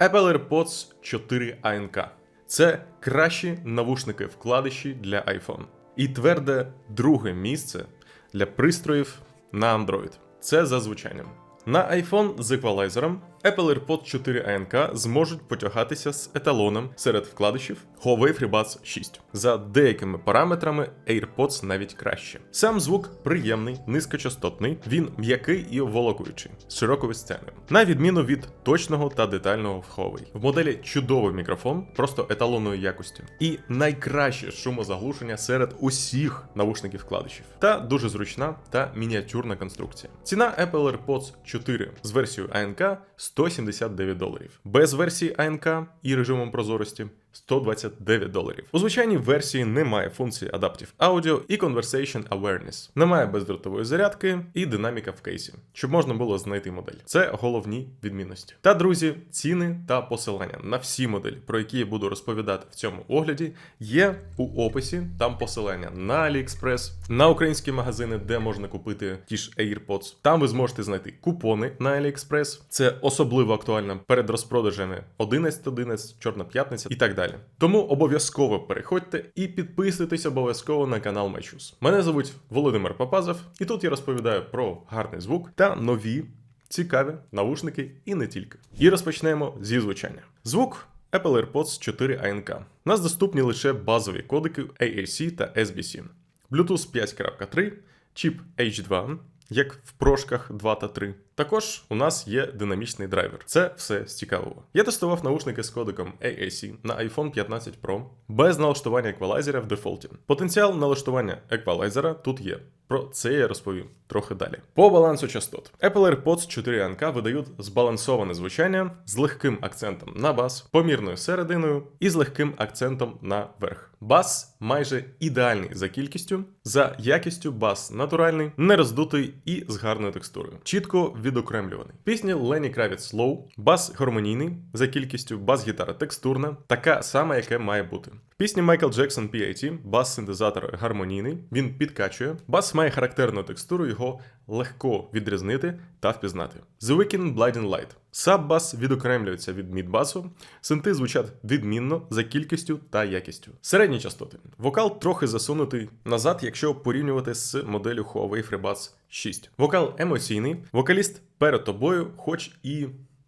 Apple AirPods 4 ANC. Це кращі навушники вкладиші для iPhone. І тверде друге місце для пристроїв на Android. Це за звучанням. На iPhone з еквалайзером Apple AirPods 4 ANC зможуть потягатися з еталоном серед вкладишів Huawei FreeBuds 6. За деякими параметрами AirPods навіть краще. Сам звук приємний, низькочастотний, він м'який і волокуючий, з широкою сценою. На відміну від точного та детального в Huawei. В моделі чудовий мікрофон, просто еталонної якості. І найкраще шумозаглушення серед усіх навушників вкладишів. Та дуже зручна та мініатюрна конструкція. Ціна Apple AirPods 4 з версією ANC 179 доларів. Без версії АНК і режимом прозорості 129 доларів. У звичайній версії немає функції Adaptive Audio і Conversation Awareness. Немає бездротової зарядки і динаміка в кейсі, щоб можна було знайти модель. Це головні відмінності. Та друзі, ціни та посилання на всі моделі, про які я буду розповідати в цьому огляді, є у описі. Там посилання на AliExpress, на українські магазини, де можна купити ті ж AirPods. Там ви зможете знайти купони на AliExpress. Це особливо актуально перед розпродажами 11.11, Чорна п'ятниця і так далі. Тому обов'язково переходьте і підписуйтесь обов'язково на канал Мечус. Мене звуть Володимир Папазов, і тут я розповідаю про гарний звук та нові цікаві навушники і не тільки. І розпочнемо зі звучання. Звук Apple AirPods 4 ANC. У нас доступні лише базові кодики AAC та SBC. Bluetooth 5.3, чіп H2, як в прошках 2 та 3. Також у нас є динамічний драйвер. Це все з цікавого. Я тестував наушники з кодиком AAC на iPhone 15 Pro без налаштування еквалайзера в дефолті. Потенціал налаштування еквалайзера тут є. Про це я розповім трохи далі. По балансу частот. Apple AirPods 4 ANC видають збалансоване звучання з легким акцентом на бас, помірною серединою і з легким акцентом на верх. Бас майже ідеальний за кількістю, за якістю бас натуральний, не роздутий і з гарною текстурою. Чітко відокремлюваний. Пісня Лені Кравіц Slow, бас гармонійний, за кількістю бас-гітара текстурна, така сама, яке має бути. Пісні Майкл Джексон P.A.T. бас-синтезатор гармонійний, він підкачує. Бас має характерну текстуру, його легко відрізнити та впізнати. The Weeknd Blinding Light. Саб-бас відокремлюється від мідбасу, синти звучать відмінно за кількістю та якістю. Середні частоти. Вокал трохи засунутий назад, якщо порівнювати з моделлю Huawei FreeBuds 6. Вокал емоційний, вокаліст перед тобою, хоч і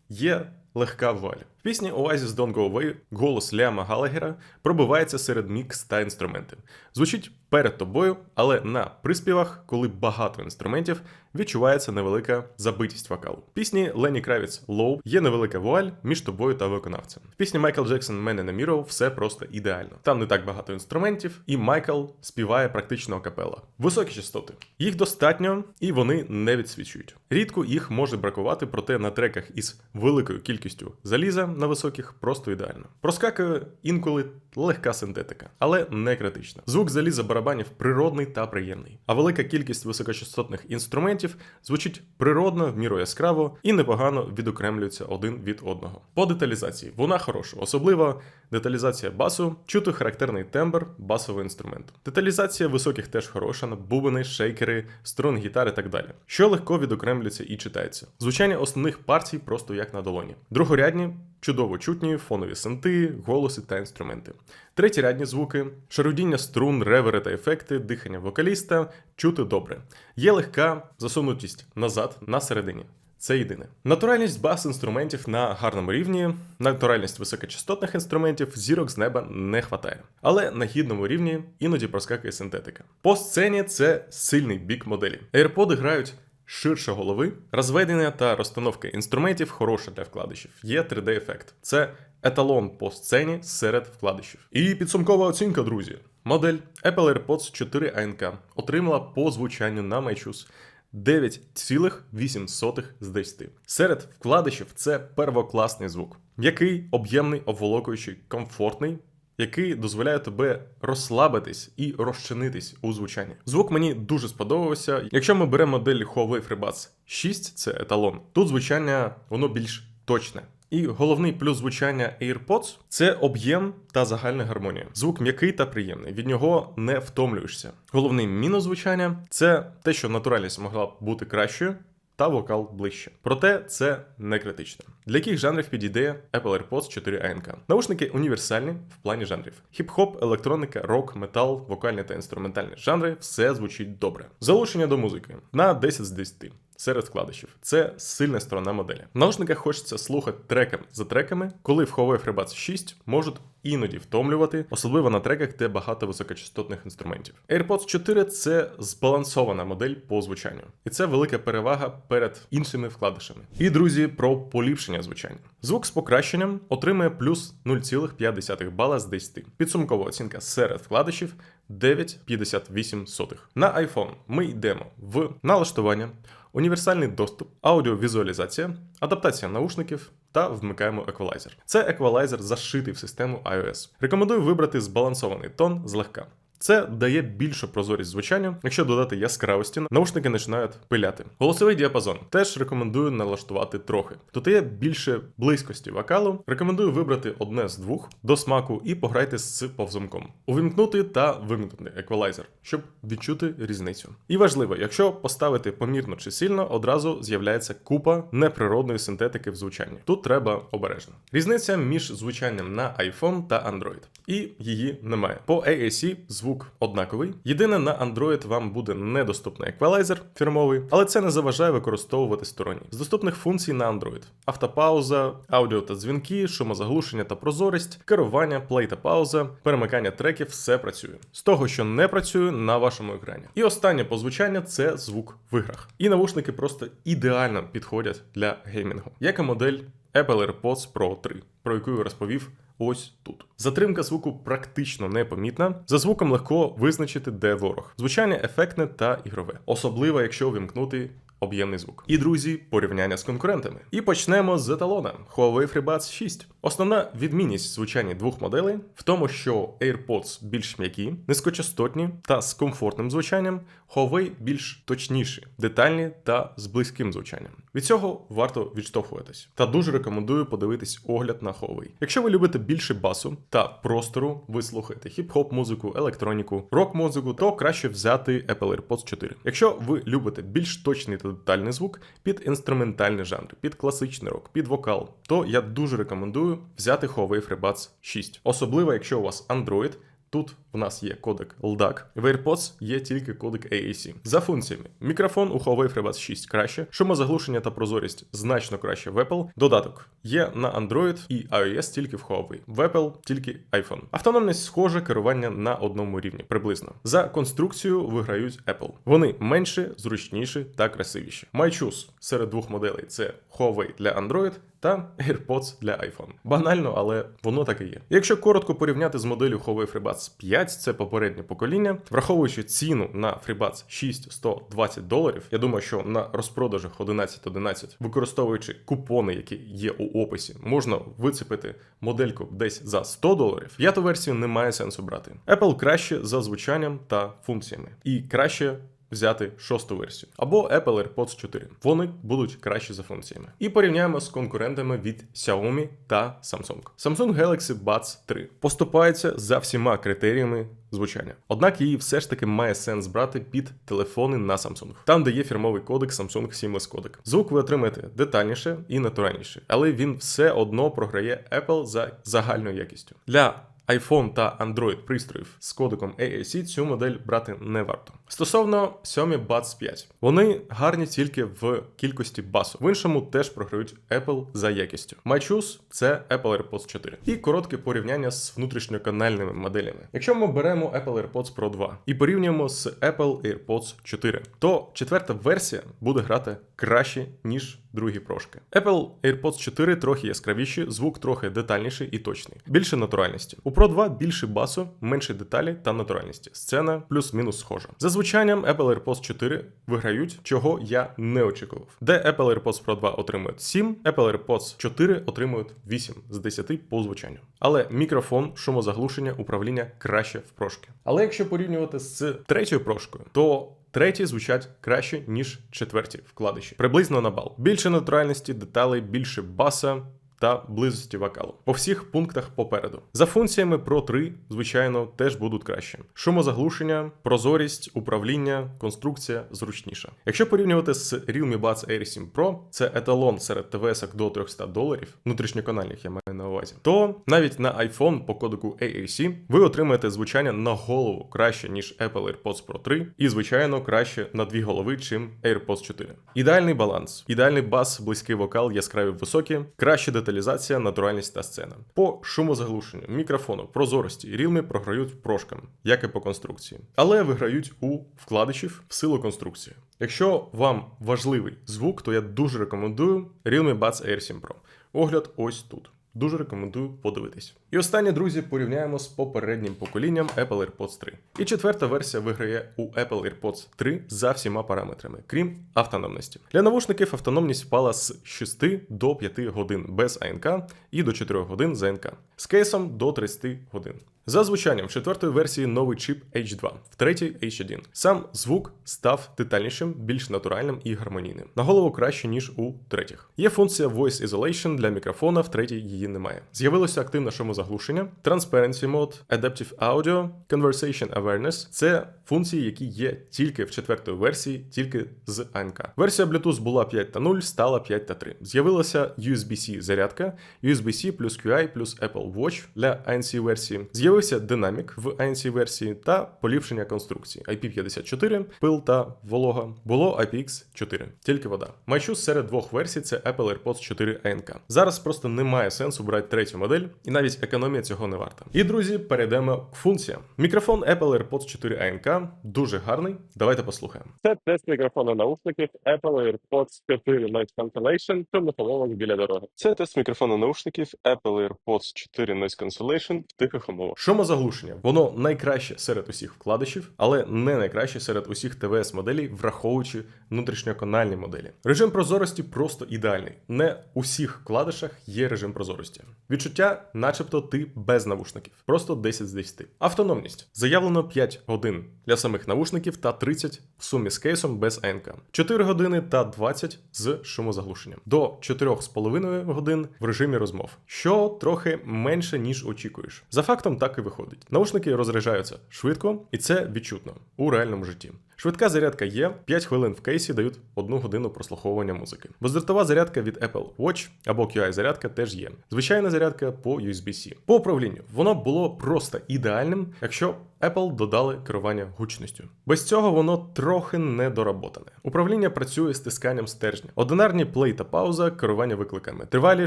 є легка валь. В пісні Oasis Don't Go Away голос Ліама Галагера пробивається серед мікс та інструменти. Звучить перед тобою, але на приспівах, коли багато інструментів, відчувається невелика забитість вокалу. В пісні Лені Кравіц Low є невелика вуаль між тобою та виконавцем. В пісні Майкл Джексон Мене не Міров все просто ідеально. Там не так багато інструментів, і Майкл співає практично акапела. Високі частоти. Їх достатньо і вони не відсвічують. Рідко їх може бракувати, проте на треках із великою кількістю заліза на високих просто ідеально. Проскакує інколи легка синтетика, але не критична. Звук заліза барабанів природний та приємний, а велика кількість високочастотних інструментів звучить природно, в міру яскраво і непогано відокремлюється один від одного. По деталізації вона хороша, особливо деталізація басу, чути характерний тембр басового інструменту. Деталізація високих теж хороша, бубени, шейкери, струн гітари і так далі, що легко відокремлюється і читається. Звучання основних партій просто як на долоні. Другорядні чудово чутні, фонові синти, голоси та інструменти. Третєрядні звуки, шарудіння струн, ревери та ефекти, дихання вокаліста чути добре. Є легка засунутість назад на середині. Це єдине. Натуральність бас інструментів на гарному рівні, натуральність високочастотних інструментів зірок з неба не хватає. Але на гідному рівні іноді проскакує синтетика. По сцені це сильний бік моделі. AirPods грають ширше голови, розведення та розстановка інструментів хороша для вкладишів. Є 3D-ефект. Це еталон по сцені серед вкладишів. І підсумкова оцінка, друзі. Модель Apple AirPods 4 ANC отримала по звучанню на MyChoose 9,8 з 10. Серед вкладишів це первокласний звук, який об'ємний, обволокуючий, комфортний. Який дозволяє тебе розслабитись і розчинитись у звучанні. Звук мені дуже сподобався. Якщо ми беремо модель Huawei FreeBuds 6, це еталон, тут звучання воно більш точне. І головний плюс звучання AirPods це об'єм та загальна гармонія. Звук м'який та приємний. Від нього не втомлюєшся. Головний мінус звучання це те, що натуральність могла б бути кращою. Та вокал ближче. Проте це не критично. Для яких жанрів підійде Apple AirPods 4 ANC? Наушники універсальні в плані жанрів: хіп-хоп, електроніка, рок, метал, вокальні та інструментальні жанри все звучить добре. Залучення до музики на 10 з 10 серед складищів. Це сильна сторона моделі. В наушниках хочеться слухати треком за треками, коли в Huawei FreeBuds 6 можуть іноді втомлювати, особливо на треках, де багато високочастотних інструментів. AirPods 4 це збалансована модель по звучанню, і це велика перевага перед іншими вкладишами. І друзі, про поліпшення звучання. Звук з покращенням отримує плюс 0,5 бала з 10. Підсумкова оцінка серед вкладишів 9,58. На iPhone ми йдемо в налаштування універсальний доступ, аудіовізуалізація, адаптація наушників та вмикаємо еквалайзер. Це еквалайзер зашитий в систему iOS. Рекомендую вибрати збалансований тон злегка. Це дає більшу прозорість звучання. Якщо додати яскравості, наушники починають пиляти. Голосовий діапазон теж рекомендую налаштувати трохи. Тут є більше близькості вокалу. Рекомендую вибрати одне з двох до смаку і пограйте з повзумком. Увімкнути та вимкнути еквалайзер, щоб відчути різницю. І важливо, якщо поставити помірно чи сильно, одразу з'являється купа неприродної синтетики в звучанні. Тут треба обережно. Різниця між звучанням на iPhone та Android. І її немає. По AAC звук однаковий. Єдине на Android вам буде недоступний еквалайзер фірмовий, але це не заважає використовувати сторонні. З доступних функцій на Android: автопауза, аудіо та дзвінки, шумозаглушення та прозорість, керування, плей та пауза, перемикання треків, все працює. З того, що не працює на вашому екрані. І останнє по звучанню це звук в іграх. І навушники просто ідеально підходять для геймінгу. Як і модель Apple AirPods Pro 3, про яку я розповів ось тут. Затримка звуку практично непомітна. За звуком легко визначити, де ворог. Звучання ефектне та ігрове, особливо якщо вимкнути об'ємний звук. І друзі, порівняння з конкурентами. І почнемо з еталона Huawei FreeBuds 6. Основна відмінність звучання двох моделей в тому, що AirPods більш м'які, низькочастотні та з комфортним звучанням, Huawei більш точніші, детальні та з близьким звучанням. Від цього варто відштовхуватись. Та дуже рекомендую подивитись огляд на Huawei. Якщо ви любите більше басу та простору, ви слухаєте хіп-хоп музику, електроніку, рок-музику, то краще взяти Apple AirPods 4. Якщо ви любите більш точний та детальний звук під інструментальний жанр, під класичний рок, під вокал, то я дуже рекомендую взяти Huawei FreeBuds 6. Особливо, якщо у вас Android. Тут в нас є кодек LDAC, в AirPods є тільки кодек AAC. За функціями, мікрофон у Huawei FreeBuds 6 краще, шумозаглушення та прозорість значно краще в Apple. Додаток є на Android і iOS тільки в Huawei, в Apple тільки iPhone. Автономність схоже керування на одному рівні, приблизно. За конструкцією виграють Apple. Вони менше, зручніші та красивіші. MyChoose серед двох моделей це Huawei для Android та AirPods для iPhone. Банально, але воно так і є. Якщо коротко порівняти з моделлю Huawei FreeBuds 5, це попереднє покоління, враховуючи ціну на FreeBuds 6 120 доларів, я думаю, що на розпродажах 11.11, використовуючи купони, які є у описі, можна вицепити модельку десь за 100 доларів. П'яту версію немає сенсу брати. Apple краще за звучанням та функціями, і краще взяти шосту версію або Apple AirPods 4. Вони будуть кращі за функціями. І порівняємо з конкурентами від Xiaomi та Samsung. Samsung Galaxy Buds 3 поступається за всіма критеріями звучання. Однак її все ж таки має сенс брати під телефони на Samsung, там де є фірмовий кодек Samsung Seamless Codec. Звук ви отримаєте детальніше і натуральніше, але він все одно програє Apple за загальною якістю. Для iPhone та Android пристроїв з кодеком AAC цю модель брати не варто. Стосовно Xiaomi Buds 5, вони гарні тільки в кількості басу. В іншому теж програють Apple за якістю. MyChoose – це Apple AirPods 4. І коротке порівняння з внутрішньоканальними моделями. Якщо ми беремо Apple AirPods Pro 2 і порівнюємо з Apple AirPods 4, то четверта версія буде грати краще, ніж другі прошки. Apple AirPods 4 трохи яскравіші, звук трохи детальніший і точний. Більше натуральності. У Pro 2 більше басу, менше деталі та натуральності. Сцена плюс-мінус схожа. За звучанням Apple AirPods 4 виграють, чого я не очікував. Де Apple AirPods Pro 2 отримують 7, Apple AirPods 4 отримують 8 з 10 по звучанню. Але мікрофон, шумозаглушення, управління краще в прошки. Але якщо порівнювати з третьою прошкою, то Треті звучать краще, ніж четверті вкладиші. Приблизно на бал. Більше натуральності, деталей, більше баса та близості вокалу. По всіх пунктах попереду. За функціями Pro 3, звичайно, теж будуть краще. Шумозаглушення, прозорість, управління, конструкція зручніша. Якщо порівнювати з Realme Buds Air 7 Pro, це еталон серед ТВС до 300 доларів, внутрішньоканальних я маю на увазі, то навіть на iPhone по кодеку AAC ви отримаєте звучання на голову краще, ніж Apple AirPods Pro 3, і, звичайно, краще на дві голови, чим AirPods 4. Ідеальний баланс, ідеальний бас, близький вокал, яскраві високі, краща деталізація, натуральність та сцена. По шумозаглушенню, мікрофону, прозорості рілми програють прошкам, як і по конструкції, але виграють у вкладачів в силу конструкції. Якщо вам важливий звук, то я дуже рекомендую Realme Buds Air 7 Pro. Огляд ось тут. Дуже рекомендую подивитись. І останнє, друзі, порівняємо з попереднім поколінням Apple AirPods 3. І четверта версія виграє у Apple AirPods 3 за всіма параметрами, крім автономності. Для навушників автономність впала з 6 до 5 годин без АНК і до 4 годин з АНК. З кейсом до 30 годин. За звучанням в четвертої версії новий чип H2, в третій H1. Сам звук став детальнішим, більш натуральним і гармонійним. На голову краще, ніж у третіх. Є функція Voice Isolation для мікрофона, в третій її немає. З'явилося активне шумозаглушення, Transparency Mode, Adaptive Audio, Conversation Awareness. Це функції, які є тільки в четвертої версії, тільки з АНК. Версія Bluetooth була 5 та 0, стала 5 та 3. З'явилася USB-C зарядка, USB-C плюс QI плюс Apple Watch для ANC версії. З'явився динамік в ANC версії та поліпшення конструкції. IP54, пил та волога. Було IPX4, тільки вода. Майчу серед двох версій це Apple AirPods 4 ANC. Зараз просто немає сенсу брати третю модель, і навіть економія цього не варта. І друзі, перейдемо к функціям. Мікрофон Apple AirPods 4 ANC дуже гарний. Давайте послухаємо. Це тест мікрофону наушників Apple AirPods 4 Noise Cancellation в меховолок біля дороги. Це тест мікрофону наушників Apple AirPods 4 Noise Cancellation в тихих умовах. Шумозаглушення. Воно найкраще серед усіх вкладачів, але не найкраще серед усіх ТВС моделей, враховуючи внутрішньоканальні моделі. Режим прозорості просто ідеальний. Не у всіх вкладишах є режим прозорості. Відчуття, начебто, ти без навушників. Просто 10 з 10. Автономність. Заявлено 5 годин для самих навушників та 30 в сумі з кейсом без АНК. 4 години та 20 з шумозаглушенням. До 4,5 годин в режимі розмов, що трохи менше, ніж очікуєш. За фактом так і виходить. Наушники розряджаються швидко, і це відчутно у реальному житті. Швидка зарядка є, 5 хвилин в кейсі дають 1 годину прослуховування музики. Бездротова зарядка від Apple Watch або QI зарядка теж є. Звичайна зарядка по USB-C. По управлінню воно було просто ідеальним, якщо Apple додали керування гучністю. Без цього воно трохи недоработане. Управління працює з тисканням стержня, одинарні плей та пауза, керування викликами, тривалі,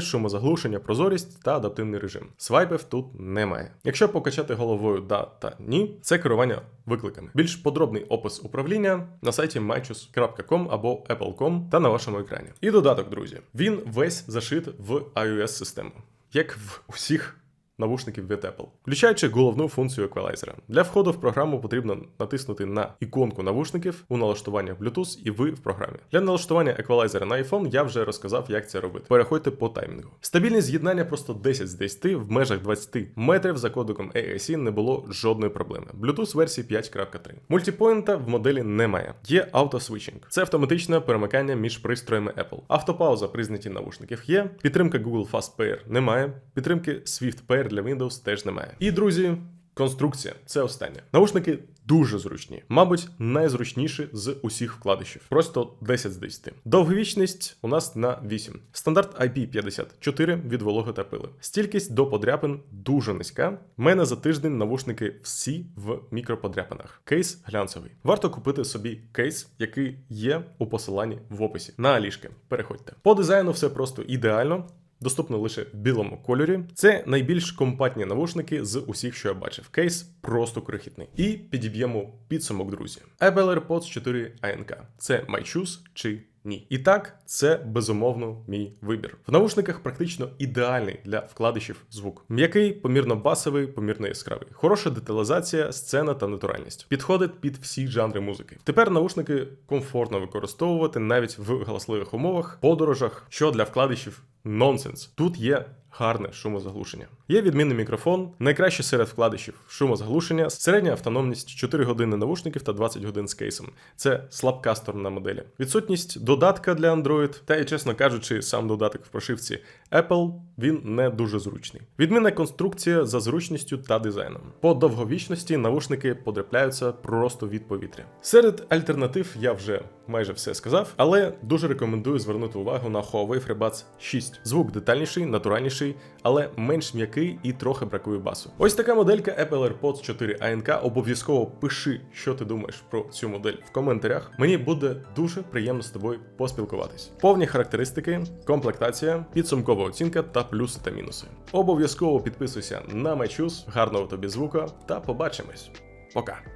шумозаглушення, прозорість та адаптивний режим. Свайпів тут немає. Якщо покачати головою да та ні, це керування викликами. Більш подробний опис управління на сайті matchus.com або apple.com та на вашому екрані. І додаток, друзі, він весь зашит в iOS систему, як в усіх навушників від Apple, включаючи головну функцію еквалайзера. Для входу в програму потрібно натиснути на іконку навушників у налаштуваннях Bluetooth і ви в програмі. Для налаштування еквалайзера на iPhone я вже розказав, як це робити. Переходьте по таймінгу. Стабільність з'єднання просто 10 з 10 в межах 20 метрів за кодиком AAC не було жодної проблеми. Bluetooth версії 5.3. Мультипоінта в моделі немає. Є автосвічинг. Це автоматичне перемикання між пристроями Apple. Автопауза при знятті навушників є. Підтримка Google Fast Pair немає. Підтримки Swift Pair для Windows теж немає. І друзі. Конструкція це останнє. Наушники дуже зручні, мабуть, найзручніші з усіх вкладишів. Просто 10 з 10. Довговічність у нас на 8. Стандарт IP54 від вологи та пили. Стількість до подряпин дуже низька. Мене за тиждень навушники всі в мікроподряпинах. Кейс глянцевий. Варто купити собі кейс, який є у посиланні в описі. На Алішки. Переходьте. По дизайну все просто ідеально. Доступно лише в білому кольорі. Це найбільш компактні навушники з усіх, що я бачив. Кейс просто крихітний. І підіб'ємо підсумок, друзі. Apple AirPods 4 ANC. Це my чи ні. І так, це безумовно мій вибір. В наушниках практично ідеальний для вкладишів звук. М'який, помірно басовий, помірно яскравий. Хороша деталізація, сцена та натуральність. Підходить під всі жанри музики. Тепер наушники комфортно використовувати навіть в галасливих умовах, подорожах, що для вкладишів нонсенс. Тут є гарне шумозаглушення. Є відмінний мікрофон, найкраще серед вкладишів шумозаглушення, середня автономність 4 години навушників та 20 годин з кейсом. Це слабка сторона моделі. Відсутність додатка для Android, та і чесно кажучи, сам додаток в прошивці Apple він не дуже зручний. Відмінна конструкція за зручністю та дизайном. По довговічності навушники потрапляються просто від повітря. Серед альтернатив я вже майже все сказав, але дуже рекомендую звернути увагу на Huawei FreeBuds 6. Звук детальніший, натуральніший, але менш м'який і трохи бракує басу. Ось така моделька Apple AirPods 4 ANC. Обов'язково пиши, що ти думаєш про цю модель в коментарях. Мені буде дуже приємно з тобою поспілкуватись. Повні характеристики, комплектація, підсумкова оцінка та плюси та мінуси. Обов'язково підписуйся на MyChoose, гарного тобі звука та побачимось. Пока.